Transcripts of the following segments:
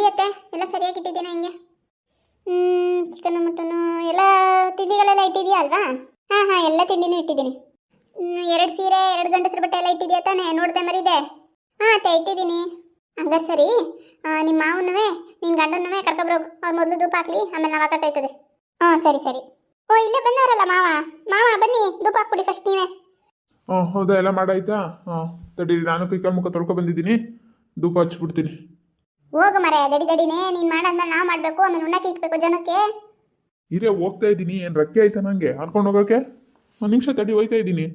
ನೋಡಿಯತ್ತೆ? ಎಲ್ಲ ಸರಿಯಾಗಿ ಇಟ್ಟಿದ್ದೀನಾ ಹಿಂಗೆ? ಚಿಕನ್ ಮಟನು ಎಲ್ಲ ತಿಂಡಿಗಳೆಲ್ಲ ಇಟ್ಟಿದೆಯಾ ಅಲ್ವಾ? ಹಾಂ ಹಾಂ, ಎಲ್ಲ ತಿಂಡಿನೂ ಇಟ್ಟಿದ್ದೀನಿ. ಎರಡು ಸೀರೆ, ಎರಡು ಗಂಡಸ್ರ ಬಟ್ಟೆ ಎಲ್ಲ ಇಟ್ಟಿದೆಯಾ ತಾನೇ? ನೋಡ್ದೆ ಮರಿದೆ. ಹಾಂ, ಅತ್ತೆ, ಇಟ್ಟಿದ್ದೀನಿ. ಹಂಗಾರೆ ಸರಿ. ನಿಮ್ಮ ಮಾವನೂ ನಿನ್ನ ಗಂಡನೂ ಕರ್ಕೊಬ್ರೋಗು ಅವ್ರು ಮೊದಲು ಧೂಪ ಹಾಕ್ಲಿ, ಆಮೇಲೆ ನಾವು ಹಾಕೋಕ್ಕಾಯ್ತದೆ ಹಾಂ, ಸರಿ ಸರಿ. ಓ, ಇಲ್ಲೇ ಬಂದವರಲ್ಲ ಮಾವ? ಮಾವ, ಬನ್ನಿ, ಧೂಪ ಹಾಕ್ಬಿಡಿ ಫಸ್ಟ್ ನೀವೇ. ಹಾಂ ಹೌದಾ, ಎಲ್ಲ ಮಾಡಾಯ್ತಾ? ಹಾಂ ತಡೀರಿ ನಾನು ಕೈ ಮುಖ ತೊಳ್ಕೊ ಬಂದಿದ್ದೀನಿ. ಧೂಪ ಹಚ್ಬಿಡ್ತೀನಿ. ಹೋಗು ಮರೆ ದಡಿ ದಡಿನೇ ನೀನ್ ಮಾಡಾದ್ಮೇಲೆ ನಾವ್ ಮಾಡ್ಬೇಕು ಆಮೇಲೆ ಉಣ್ಣಕ್ಕೆ ಇಕ್ಬೇಕು ಜನಕ್ಕೆ. ಇರೇ ಹೋಗ್ತಾ ಇದ್ದೀನಿ ಏನು ರಕ್ಕೆ ಆಯ್ತಾ ನನಗೆ ಹಾಕೊಂಡು ಹೋಗೋಕೆ? ಒಂದು ನಿಮಿಷ ತಡಿ ಹೋಯ್ತಾ ಇದ್ದೀನಿ.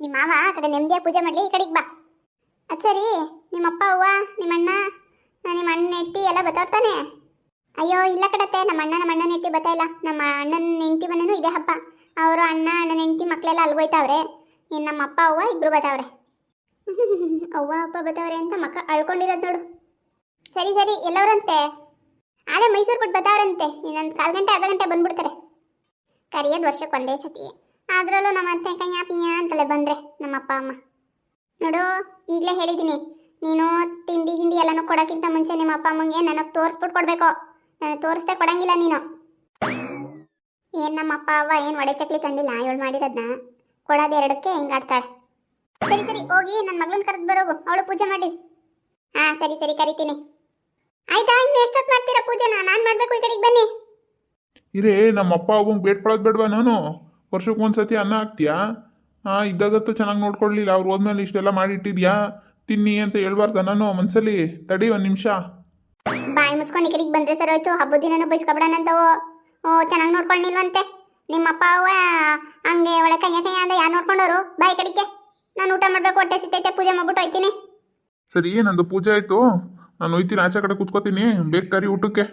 ನಿಮ್ಮ ಮಾವ ಆ ಕಡೆ ನೆಮ್ಮದಿಯಾಗಿ ಪೂಜೆ ಮಾಡ್ಲಿ ಈ ಕಡೆಗೆ ಬಾ. ಅಚ್ಚರಿ ಸರಿ ನಿಮ್ಮ ಅಪ್ಪ ಅವ್ವ ನಿಮ್ಮ ಅಣ್ಣ ನಾ ನಿಮ್ಮ ಅಣ್ಣ ಹೆಂಡತಿ ಎಲ್ಲ ಬತ್ತಾವ್ತಾನೆ ಅಯ್ಯೋ ಇಲ್ಲ ಕಡತೆ ನಮ್ಮ ಅಣ್ಣ ನಮ್ಮ ಅಣ್ಣನ ಹೆಂಡತಿ ಬತ್ತಾ ಇಲ್ಲ. ನಮ್ಮ ಅಣ್ಣನ ಹೆಂಡತಿ ಮನೇನೂ ಇದೆ ಹಬ್ಬ. ಅವರು ಅಣ್ಣ ಅಣ್ಣನ ಹೆಂಡತಿ ಮಕ್ಕಳೆಲ್ಲ ಅಲ್ಗೋಯ್ತಾವ್ರೆ. ಇನ್ನು ನಮ್ಮ ಅಪ್ಪ, ಅವ್ವ ಇಬ್ರು ಬತಾವ್ರೆ ಅವ್ವ, ಅಪ್ಪ ಬತ್ತಾವ್ರೆ ಅಂತ ಮಕ್ಕ ಅಳ್ಕೊಂಡಿರೋದು ನೋಡು. ಸರಿ ಸರಿ, ಎಲ್ಲವರಂತೆ? ಆಲೆ ಮೈಸೂರು ಬಿಟ್ಟು ಬತಾವ್ರಂತೆ ಇನ್ನೊಂದು ಕಾಲು ಗಂಟೆ, ಅರ್ಧ ಗಂಟೆ ಬಂದ್ಬಿಡ್ತಾರೆ. ಕರಿಯೋದು ವರ್ಷಕ್ಕೆ ಒಂದೇ ಸತಿ. ಅದರಲ್ಲೂ ನಮ್ಮ ಅತ್ತೆ ಕೈಯ ಪಿಯ ಅಂತಲೇ ಬಂದರೆ ನಮ್ಮ ಅಪ್ಪ, ಅಮ್ಮ. ನೋಡು, ಈಗಲೇ ಹೇಳಿದ್ದೀನಿ ನೀನು ತಿಂಡಿ, ಗಿಂಡಿ ಎಲ್ಲನೂ ಕೊಡೋಕ್ಕಿಂತ ಮುಂಚೆ ನಿಮ್ಮ ಅಪ್ಪ, ಅಮ್ಮಂಗೆ ನನಗೆ ತೋರಿಸ್ಬಿಟ್ಟು ಕೊಡಬೇಕು. ನಾನು ತೋರಿಸ್ದೆ ಕೊಡಂಗಿಲ್ಲ ನೀನು. ಏನು ನಮ್ಮ ಅಪ್ಪ, ಅವ್ವ, ಏನು ಒಡೆ ಚಕ್ಲಿ ಕಂಡಿಲ್ಲ? ಇವಳು ಮಾಡಿರೋದನ್ನ ಕೊಡೋದು ಎರಡಕ್ಕೆ ಹಿಂಗೆ ಆಡ್ತಾಳೆ ಸರಿ ಸರಿ ಹೋಗಿ ನನ್ನ ಮಗಳನ್ನ ಕರೆದು ಬರೋಗು ಅವಳು ಪೂಜೆ ಮಾಡಿ. ಹಾಂ ಸರಿ ಸರಿ ಕರಿತೀನಿ. ಆಯ್ತಾ ಇನ್ನು ಎಷ್ಟೊತ್ತು ಮಾಡ್ತೀರಾ ಪೂಜೆನ? ನಾನು ಮಾಡಬೇಕು ಈ ಕಡೆಗೆ ಬನ್ನಿ. ಇರೇ ನಮ್ಮ ಅಪ್ಪ ಅವ್ವನ ಬೇಡ್ಕೊಳ್ಳೋದು ಬೇಡವಾ ನಾನು? ವರ್ಷಕ್ಕೆ ಒಂದ್ಸತಿ ಅನ್ನ ಹಾಕ್ತೀಯಾ? ಹಾಂ ಇದ್ದಾಗತ್ತು ಚೆನ್ನಾಗಿ ನೋಡ್ಕೊಳ್ಳಿಲ್ಲ ಅವ್ರು ಹೋದ್ಮೇಲೆ ಇಷ್ಟೆಲ್ಲ ಮಾಡಿಟ್ಟಿದ್ಯಾ? ತಿನ್ನಿ ಅಂತ ಹೇಳ್ಬಾರ್ದ ನಾನು ಮನ್ಸಲ್ಲಿ? ತಡಿ ಒಂದು ನಿಮಿಷ. ಬಾಯಿ ಮುಚ್ಕೊಂಡು ಈ ಕಡೆಗೆ ಬಂದ್ರೆ ಸರ್ ಹೋಯ್ತು. ಹಬ್ಬದ ದಿನನೂ ಬೈಸ್ಕೊಬಿಡೋಣಂತವು ಓ ಚೆನ್ನಾಗಿ ನೋಡ್ಕೊಳ್ಳಿಲ್ವಂತೆ ನಿಮ್ಮ ಅಪ್ಪ ಅವ್ವ ಕೈಯ ಕೈಯ ಅಂದ ಯಾರು ನೋಡ್ಕೊಂಡವರು ಬಾಯಿ ಕಡಿಕೆ ನಾನು ಊಟ ಮಾಡಬೇಕು ಹೊಟ್ಟೆ ಸಿತ್ತೈತೆ ಪೂಜೆ ಮಾಡ್ಬಿಟ್ಟು ಹೋಯ್ತೀನಿ. ಸರಿ ನಂದು ಪೂಜೆ ಆಯ್ತು? ನಾನು ಹೋಯ್ತೀನಿ ಆಚೆ ಕಡೆ ಕೂತ್ಕೋತೀನಿ. ಬೇಗ ಕರಿ ಊಟಕ್ಕೆ.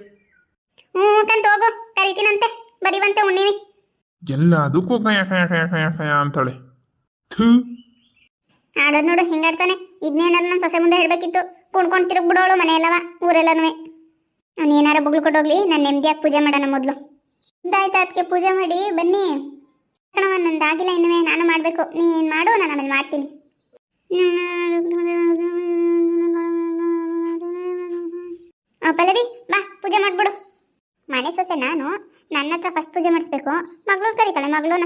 ಹ್ಞೂ ಕಂತ ಹೋಗು ಕರಿತೀನಂತೆ. ಬರೀವಂತೆ ಉಣ್ಣಿವಿ. ಎಲ್ಲ ಅದಕ್ಕೂ ಕಯ ಕಯ ಕಯ ಕಯ ಕಯ ಅಂತಾಳೆ. ಥೂ. ಆಡೋದು ನೋಡು ಹಿಂಗಾಡ್ತಾನೆ ಇದನ್ನೇನಾರು ನನ್ನ ಸೊಸೆ ಮುಂದೆ ಹೇಳ್ಬೇಕಿತ್ತು. ಕುಣ್ಕೊಂಡು ತಿರುಗಿ ಬಿಡೋಳು ಮನೆಯಲ್ಲವ ಊರೆಲ್ಲನೂ ನಾನು ಏನಾರ ಬುಗ್ಲು ಕೊಟ್ಟೋಗ್ಲಿ ನಾನು ನೆಮ್ಮದಿಯಾಗಿ ಪೂಜೆ ಮಾಡೋಣ ಮೊದಲು. ಆಯ್ತು ಅದಕ್ಕೆ ಪೂಜೆ ಮಾಡಿ ಬನ್ನಿ. ಕಣವ ನಂದು ಆಗಿಲ್ಲ ಇನ್ನುವೇ ನಾನು ಮಾಡಬೇಕು. ನೀನು ಮಾಡು, ನಾನು ಆಮೇಲೆ ಮಾಡ್ತೀನಿ. ಪಲ್ಲವಿ, ಬಾ, ಪೂಜೆ ಮಾಡ್ಬಿಡು. ಮನೆ ಸೊಸೆ ನಾನು, ನನ್ನ ಹತ್ರ ಫಸ್ಟ್ ಪೂಜೆ ಮಾಡಿಸ್ಬೇಕು. ಮಗಳು ಕರೀತಾಳೆ ಮಗಳೂನ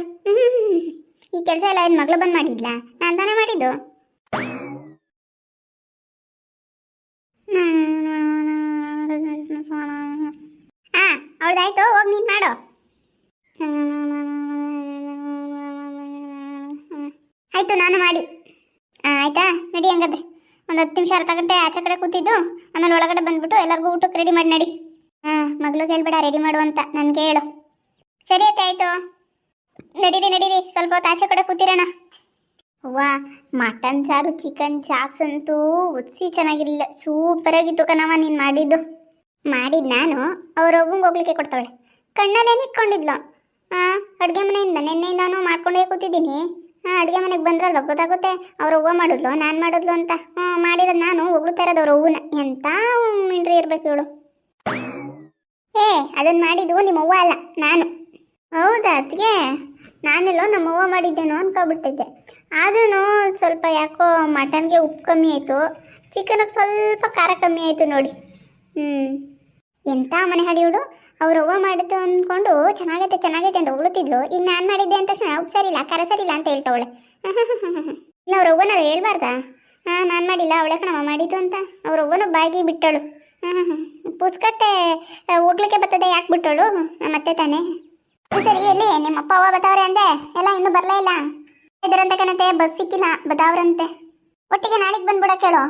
ಈ ಕೆಲಸ ಎಲ್ಲ ಏನು ಮಗಳು ಬಂದು ಮಾಡಿದ್ಲಾ? ನಾನು ತಾನೇ ಮಾಡಿದ್ದು. ಹಾ ಅವಳ್ದಾಯ್ತು, ಹೋಗಿ ನೀನು ಮಾಡು. ಆಯ್ತು, ನಾನು ಮಾಡಿ. ಆಯಿತಾ? ನಡಿ ಹಂಗಾದ್ರೆ. ಒಂದು ಹತ್ತು ನಿಮಿಷ, ಅರ್ಧ ಗಂಟೆ ಆಚೆ ಕಡೆ ಕೂತಿದ್ದು, ಆಮೇಲೆ ಒಳಗಡೆ ಬಂದ್ಬಿಟ್ಟು ಎಲ್ಲರಿಗೂ ಊಟಕ್ಕೆ ರೆಡಿ ಮಾಡಿ ನಡಿ. ಹಾಂ ಮಗ್ಳಿಗೆ ಹೇಳ್ಬೇಡ ರೆಡಿ ಮಾಡು ಅಂತ ನನಗೆ ಹೇಳು. ಸರಿ ಆಯ್ತು ಆಯಿತು. ನಡೀರಿ ನಡೀರಿ, ಸ್ವಲ್ಪ ಹೊತ್ತು ಆಚೆ ಕಡೆ ಕೂತಿರೋಣ. ವಾ ಮಟನ್ ಸಾರು ಚಿಕನ್ ಚಾಪ್ಸ್ ಅಂತೂ ಉತ್ಸಿ ಚೆನ್ನಾಗಿರಲಿಲ್ಲ. ಸೂಪರ್ ಆಗಿತ್ತು ಕಣವ ನೀನು ಮಾಡಿದ್ದು. ಮಾಡಿದ್ ನಾನು, ಅವ್ರ ಹೋಗ್ಲಿಕ್ಕೆ ಕೊಡ್ತಾಳೆ ಕಣ್ಣಲ್ಲೇನು ಇಟ್ಕೊಂಡಿದ್ಲು? ಹಾಂ ಅಡುಗೆ ಮನೆಯಿಂದ ನಿನ್ನೆಯಿಂದಾನು ಮಾಡ್ಕೊಂಡೇ ಕೂತಿದ್ದೀನಿ. ಹಾಂ ಅಡುಗೆ ಮನೆಗೆ ಬಂದ್ರಲ್ವ? ಗೊತ್ತಾಗುತ್ತೆ. ಅವ್ರ ಹೂವು ಮಾಡಿದ್ಲು, ನಾನು ಮಾಡಿದ್ಲು ಅಂತ. ಹ್ಞೂ ಮಾಡಿರೋದು ನಾನು ಹೊಗಳ್ತಾ ಇರೋದು ಅವ್ರ ಹೂವನ್ನ. ಎಂತ ಮಿಂಡ್ರಿ ಇರ್ಬೇಕು ಇವಳು. ಏ ಅದನ್ನು ಮಾಡಿದ್ದು ನಿಮ್ಮ ಅವ್ವ ಅಲ್ಲ, ನಾನು. ಹೌದಾ ಅದಕ್ಕೆ ನಾನೆಲ್ಲೋ ನಮ್ಮ ಹೂವು ಮಾಡಿದ್ದೇನೋ ಅನ್ಕೊಬಿಟ್ಟಿದ್ದೆ. ಆದ್ರೂ ಸ್ವಲ್ಪ ಯಾಕೋ ಮಟನ್ಗೆ ಉಪ್ಪು ಕಮ್ಮಿ ಆಯಿತು. ಚಿಕನ್ಗೆ ಸ್ವಲ್ಪ ಖಾರ ಕಮ್ಮಿ ಆಯಿತು ನೋಡಿ. ಹ್ಞೂ ಎಂಥ ಮನೆ ಹಡಿಯೋಳು ಅವ್ರ ಅವ್ವ ಮಾಡಿದ್ದು ಅಂದ್ಕೊಂಡು ಚೆನ್ನಾಗೈತೆ ಚೆನ್ನಾಗೈತೆ ಅಂತ ಉಳುತ್ತಿದ್ಲು ಈಗ ನಾನು ಮಾಡಿದ್ದೆ ಅಂತ ತಕ್ಷಣ, ಉಪ್ಪು ಸರಿಲ್ಲ ಸರಿ ಸರಿಲ್ಲ ಅಂತ ಹೇಳ್ತವಳೆ. ಇನ್ನು ಅವ್ರ ಅವ್ವನಾರು ಹೇಳ್ಬಾರ್ದಾ? ಹಾಂ, ನಾನು ಮಾಡಿಲ್ಲ, ಅವಳೆ ಕಣವ ಮಾಡಿದ್ದು ಅಂತ. ಅವ್ರ ಅವ್ವನು ಬಾಗಿ ಬಿಟ್ಟಳು ಪುಸ್ಕಟ್ಟೆ ಹೋಗ್ಲಿಕ್ಕೆ ಬರ್ತದೆ, ಯಾಕೆ ಬಿಟ್ಟಳು ಮತ್ತೆ ತಾನೇ. ಸರಿ, ಎಲ್ಲಿ? ನಿಮ್ಮ ಅಪ್ಪ ಅವ್ವ ಬತಾವ್ರೆ ಅಂದೆ? ಎಲ್ಲ ಇನ್ನೂ ಬರಲೇ ಇಲ್ಲ. ಇದರಂತೆ ಕಣತೆ, ಬಸ್ ಸಿಕ್ಕಿಲ್ಲ ಬದಾವ್ರಂತೆ ಒಟ್ಟಿಗೆ ನಾಳೆಗೆ ಬಂದ್ಬಿಡೋ ಕೇಳು.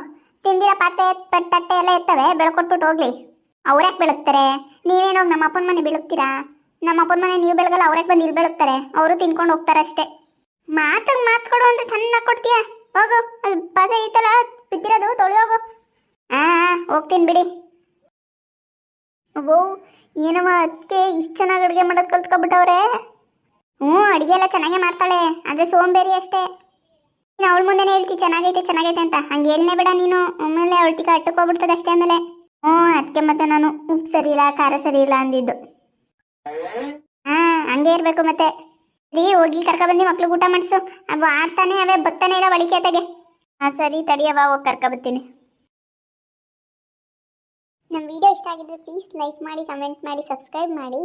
ತಿಂದಿರೋ ಪಾತ್ರೆ ತಟ್ಟೆ ಎಲ್ಲ ಇರ್ತವೆ ಬೆಳ್ಕೊಟ್ಬಿಟ್ಟು ಹೋಗ್ಲಿ. ಅವ್ರ್ಯಾಕೆ ಬೆಳಗ್ತಾರೆ? ನೀವೇನೋಗಿ ನಮ್ಮ ಅಪ್ಪನ ಮನೆ ಬೆಳಗ್ತೀರಾ ನಮ್ಮ ಅಪ್ಪನ ಮನೆ ನೀವು ಬೆಳಗಲ್ಲ, ಅವರೇ ಬಂದು ಇಲ್ಲಿ ಬೆಳಗ್ತಾರೆ. ಅವರು ತಿನ್ಕೊಂಡು ಹೋಗ್ತಾರೆ ಅಷ್ಟೇ ಮಾತಾಗ ಮಾತು ಕೊಡು ಅಂದ್ರೆ ಚೆನ್ನಾಗಿ ಕೊಡ್ತೀಯ? ಹೋಗು ಅಲ್ಲಿ ಪಾತ್ರೆ ಐತಲ್ಲ ಬಿದ್ದಿರೋದು ತೊಳಿ ಹಾಂ ಹೋಗ್ತೀನಿ ಬಿಡಿ. ಓ ಏನವ ಅದಕ್ಕೆ ಇಷ್ಟು ಚೆನ್ನಾಗಿ ಅಡುಗೆ ಮಾಡೋದು ಕಲ್ತ್ಕೊಬಿಟ್ಟವ್ರೆ? ಹ್ಞೂ, ಅಡುಗೆ ಎಲ್ಲ ಚೆನ್ನಾಗೇ ಮಾಡ್ತಾಳೆ, ಆದರೆ ಸೋಂಬೇರಿ ಅಷ್ಟೇ. ನೀನು ಅವಳ ಮುಂದೆನೇ ಹೇಳ್ತಿ, ಚೆನ್ನಾಗೈತೆ ಚೆನ್ನಾಗೈತೆ ಅಂತ. ಹಂಗೆ ಹೇಳ್ನೇ ಬೇಡ ನೀನು. ಅವಳ ಅಟ್ಟಕ್ಕೆ ಅಟ್ಟಕ್ಕೋಗ್ಬಿಡ್ತದೆ ಅಷ್ಟೇ ಆಮೇಲೆ. ಹ್ಞೂ ಅದಕ್ಕೆ ಮತ್ತೆ ನಾನು ಉಪ್ಪು ಸರಿ ಇಲ್ಲ ಖಾರ ಸರಿ ಇಲ್ಲ ಅಂದಿದ್ದು. ಹಾ, ಹಂಗೆ ಇರಬೇಕು ಮತ್ತೆ. ರೀ, ಹೋಗಿ ಕರ್ಕ ಬಂದಿ ಮಕ್ಳು ಊಟ ಮಾಡಿಸು. ಅವು ಆಡ್ತಾನೆ, ಅವೇ ಬತ್ತಾನೆ ಇಲ್ಲ ಒಳಿಕೆ ತೆಗೆ. ಹಾಂ, ಸರಿ ತಡಿಯವ ಹೋಗಿ ಕರ್ಕ ಬರ್ತೀನಿ ನಮ್ಮ ವಿಡಿಯೋ ಇಷ್ಟ ಆಗಿದ್ರೆ ಪ್ಲೀಸ್ ಲೈಕ್ ಮಾಡಿ ಕಮೆಂಟ್ ಮಾಡಿ ಸಬ್ಸ್ಕ್ರೈಬ್ ಮಾಡಿ.